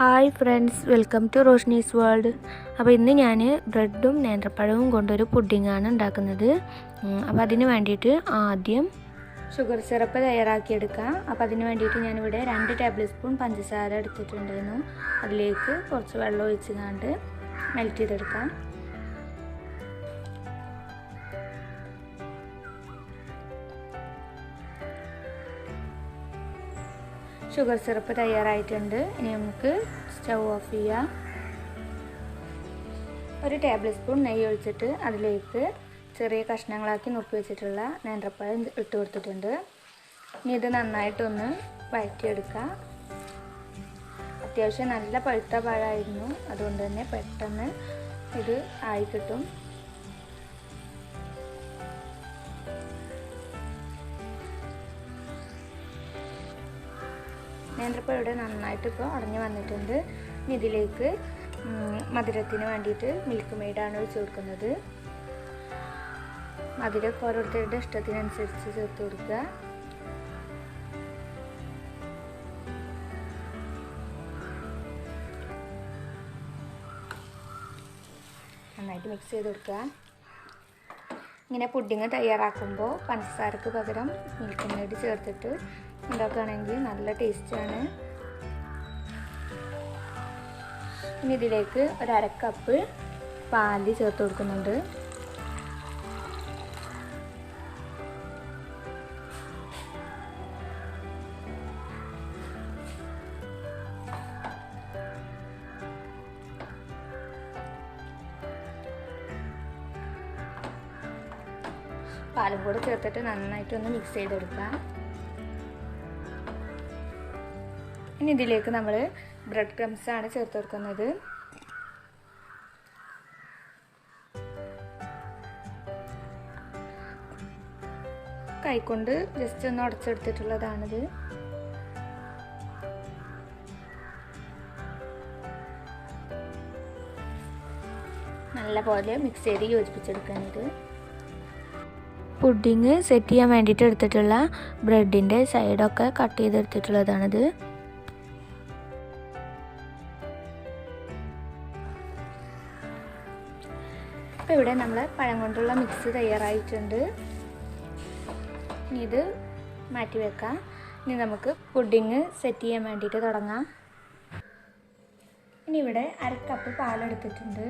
Hi friends welcome to Roshni's world. അപ്പോൾ ഇന്ന് ഞാൻ ബ്രെഡും നേന്ത്രപ്പഴവും കൊണ്ടൊരു പുഡിങ്ങാണ് ഉണ്ടാക്കുന്നത്. അപ്പോൾ അതിന് വേണ്ടിയിട്ട് ആദ്യം ഷുഗർ സിറപ്പ് തയ്യാറാക്കിയെടുക്കാം. അപ്പോൾ അതിന് വേണ്ടിയിട്ട് ഞാനിവിടെ രണ്ട് ടേബിൾ സ്പൂൺ പഞ്ചസാര എടുത്തിട്ടുണ്ടായിരുന്നു. അതിലേക്ക് കുറച്ച് വെള്ളം ഒഴിച്ച് കണ്ട് മെൽറ്റ് ചെയ്തെടുക്കാം. ഷുഗർ സിറപ്പ് തയ്യാറായിട്ടുണ്ട്. ഇനി നമുക്ക് സ്റ്റൗ ഓഫ് ചെയ്യാം. ഒരു ടേബിൾ സ്പൂൺ നെയ്യ് ഒഴിച്ചിട്ട് അതിലേക്ക് ചെറിയ കഷ്ണങ്ങളാക്കി നുറുക്കി വെച്ചിട്ടുള്ള നേന്ത്രപ്പഴം ഇട്ട് കൊടുത്തിട്ടുണ്ട്. ഇനി ഇത് നന്നായിട്ടൊന്ന് വഴറ്റിയെടുക്കാം. അത്യാവശ്യം നല്ല പഴുത്ത പഴമായിരുന്നു. അതുകൊണ്ട് തന്നെ പെട്ടെന്ന് ഇത് ആയി കിട്ടും. നേന്ത്രപ്പഴം ഇവിടെ നന്നായിട്ട് ഇപ്പോൾ അടഞ്ഞു വന്നിട്ടുണ്ട്. ഇനി ഇതിലേക്ക് മധുരത്തിന് വേണ്ടിയിട്ട് മിൽക്ക് മെയ്ഡാണ് ഒഴിച്ച് കൊടുക്കുന്നത്. മധുരമൊക്കെ ഓരോരുത്തരുടെ ഇഷ്ടത്തിനനുസരിച്ച് ചേർത്ത് കൊടുക്കുക. നന്നായിട്ട് മിക്സ് ചെയ്ത് കൊടുക്കുക. ഇങ്ങനെ പുഡിങ് തയ്യാറാക്കുമ്പോൾ പഞ്ചസാരക്ക് പകരം മിൽക്ക് മെയ്ഡ് ചേർത്തിട്ട് ഉണ്ടാക്കുകയാണെങ്കിൽ നല്ല ടേസ്റ്റാണ്. ഇനി ഇതിലേക്ക് ഒരു അര കപ്പ് പാൽ ചേർത്ത് കൊടുക്കുന്നുണ്ട്. പാലും കൂടെ ചേർത്തിട്ട് നന്നായിട്ടൊന്ന് മിക്സ് ചെയ്തെടുക്കാം. ഇനി ഇതിലേക്ക് നമ്മൾ ബ്രെഡ് ക്രംസ് ആണ് ചേർത്ത് കൊടുക്കുന്നത്. കൈകൊണ്ട് ജസ്റ്റ് ഒന്ന് ഉടച്ചെടുത്തിട്ടുള്ളതാണിത്. നല്ല പോലെ മിക്സ് ചെയ്ത് യോജിപ്പിച്ചെടുക്കുന്നത് പുഡിങ് സെറ്റ് ചെയ്യാൻ വേണ്ടിയിട്ട് എടുത്തിട്ടുള്ള ബ്രെഡിന്റെ സൈഡൊക്കെ കട്ട് ചെയ്തെടുത്തിട്ടുള്ളതാണിത്. അപ്പോൾ ഇവിടെ നമ്മൾ പഴം കൊണ്ടുള്ള മിക്സ് തയ്യാറായിട്ടുണ്ട്. ഇനി ഇത് മാറ്റി വെക്കാം. ഇനി നമുക്ക് പുഡിങ് സെറ്റ് ചെയ്യാൻ വേണ്ടിയിട്ട് തുടങ്ങാം. ഇനി ഇവിടെ അര കപ്പ് പാലെടുത്തിട്ടുണ്ട്.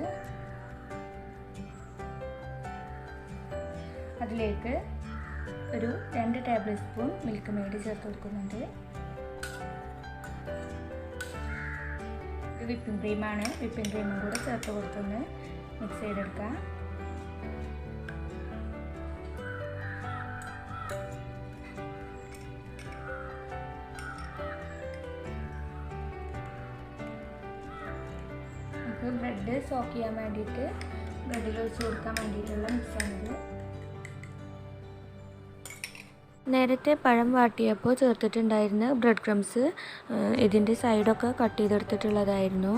അതിലേക്ക് ഒരു രണ്ട് ടേബിൾ സ്പൂൺ മിൽക്ക് മെയ്ഡ് ചേർത്ത് കൊടുക്കുന്നുണ്ട്. വിപ്പിംഗ് ക്രീമാണ് വിപ്പിംഗ് ക്രീമും കൂടെ ചേർത്ത് കൊടുത്തൊന്ന് മിക്സ് ചെയ്തെടുക്കാം നമുക്ക് ബ്രെഡ് സോക്ക് ചെയ്യാൻ വേണ്ടിയിട്ട് ബ്രെഡിൽ ഒഴിച്ച് കൊടുക്കാൻ വേണ്ടിയിട്ടുള്ള മിക്സാണിത്. നേരത്തെ പഴം വാട്ടിയപ്പോൾ ചേർത്തിട്ടുണ്ടായിരുന്ന ബ്രെഡ് ക്രംസ് ഇതിന്റെ സൈഡൊക്കെ കട്ട് ചെയ്തെടുത്തിട്ടുള്ളതായിരുന്നു.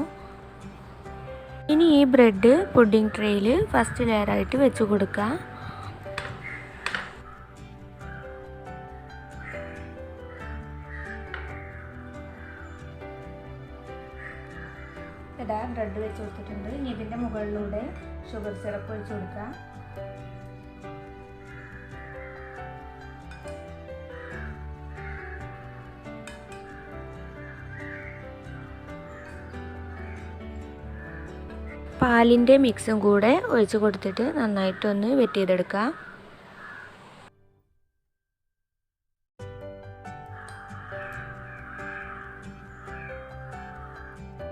ഇനി ഈ ബ്രെഡ് പുഡിംഗ് ട്രേയിൽ ഫസ്റ്റ് ലെയറായിട്ട് വെച്ച് കൊടുക്കുക ബ്രെഡ് വെച്ച് കൊടുത്തിട്ടുണ്ട്. ഇനി ഇതിന്റെ മുകളിലൂടെ ഷുഗർ സിറപ്പ് ഒഴിച്ച് കൊടുക്കാം. പാലിന്റെ മിക്സും കൂടെ ഒഴിച്ച് കൊടുത്തിട്ട് നന്നായിട്ടൊന്ന് വെറ്റ് ചെയ്തെടുക്കാം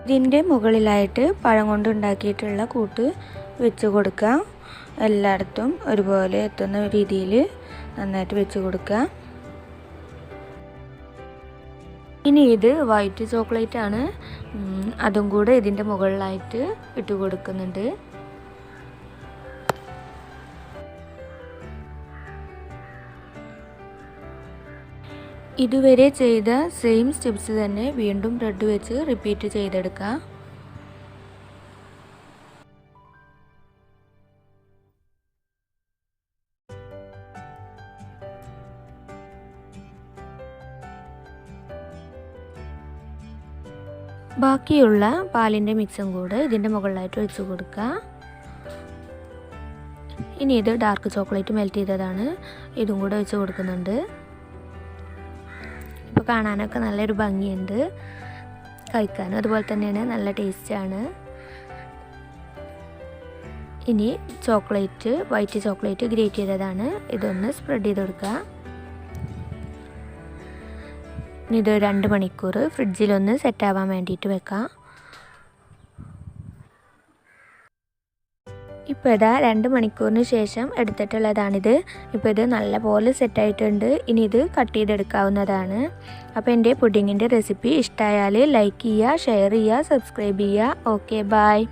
ഇതിന്റെ മുകളിലായിട്ട് പഴം കൊണ്ടുണ്ടാക്കിയിട്ടുള്ള കൂട്ട് വെച്ച് കൊടുക്കാം. എല്ലായിടത്തും ഒരുപോലെ എത്തുന്ന രീതിയിൽ നന്നായിട്ട് വെച്ച് കൊടുക്കുക ഇനി ഇത് വൈറ്റ് ചോക്ലേറ്റ് ആണ് അതും കൂടെ ഇതിന്റെ മുകളിലായിട്ട് ഇട്ട് കൊടുക്കുന്നുണ്ട്. ഇതുവരെ ചെയ്ത സെയിം സ്റ്റെപ്സ് തന്നെ വീണ്ടും ബ്രെഡ് വെച്ച് റിപ്പീറ്റ് ചെയ്തെടുക്കുക ബാക്കിയുള്ള പാലിന്റെ മിക്സും കൂടെ ഇതിന്റെ മുകളിലായിട്ട് ഒഴിച്ച് കൊടുക്കുക. ഇനി ഇത് ഡാർക്ക് ചോക്ലേറ്റ് മെൽറ്റ് ചെയ്തതാണ്. ഇതും കൂടെ ഒഴിച്ച് കൊടുക്കുന്നുണ്ട്. ഇപ്പോൾ കാണാനൊക്കെ നല്ലൊരു ഭംഗിയുണ്ട്. കഴിക്കാനും അതുപോലെ തന്നെയാണ് നല്ല ടേസ്റ്റാണ്. ഇനി ചോക്ലേറ്റ് വൈറ്റ് ചോക്ലേറ്റ് ഗ്രേറ്റ് ചെയ്തതാണ്. ഇതൊന്ന് സ്പ്രെഡ് ചെയ്ത് കൊടുക്കുക. ഇനി ഇത് രണ്ട് മണിക്കൂർ ഫ്രിഡ്ജിലൊന്ന് സെറ്റാവാൻ വേണ്ടിയിട്ട് വെക്കാം. ഇപ്പോൾ ഇതാ രണ്ട് മണിക്കൂറിന് ശേഷം എടുത്തിട്ടുള്ളതാണിത്. ഇപ്പോൾ ഇത് നല്ലപോലെ സെറ്റായിട്ടുണ്ട്. ഇനി ഇത് കട്ട് ചെയ്തെടുക്കാവുന്നതാണ്. അപ്പോൾ എന്റെ പുഡിങ്ങിന്റെ റെസിപ്പി ഇഷ്ടമായാൽ ലൈക്ക് ചെയ്യുക ഷെയർ ചെയ്യുക സബ്സ്ക്രൈബ് ചെയ്യുക. Okay bye